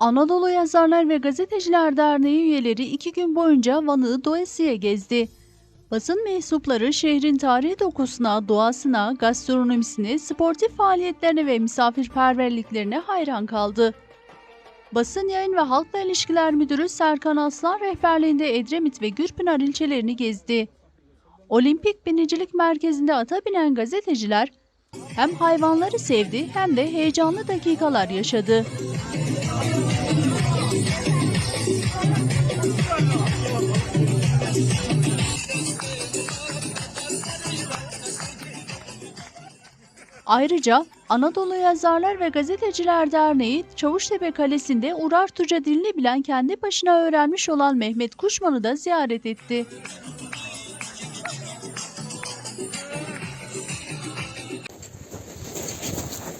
Anadolu Yazarlar ve Gazeteciler Derneği üyeleri iki gün boyunca Van'ı doyasıya gezdi. Basın mensupları şehrin tarihi dokusuna, doğasına, gastronomisine, sportif faaliyetlerine ve misafirperverliklerine hayran kaldı. Basın Yayın ve Halkla İlişkiler Müdürü Serkan Aslan rehberliğinde Edremit ve Gürpınar ilçelerini gezdi. Olimpik Binicilik Merkezi'nde ata binen gazeteciler hem hayvanları sevdi hem de heyecanlı dakikalar yaşadı. Ayrıca Anadolu Yazarlar ve Gazeteciler Derneği Çavuştepe Kalesi'nde Urartuca dilini bilen kendi başına öğrenmiş olan Mehmet Kuşman'ı da ziyaret etti.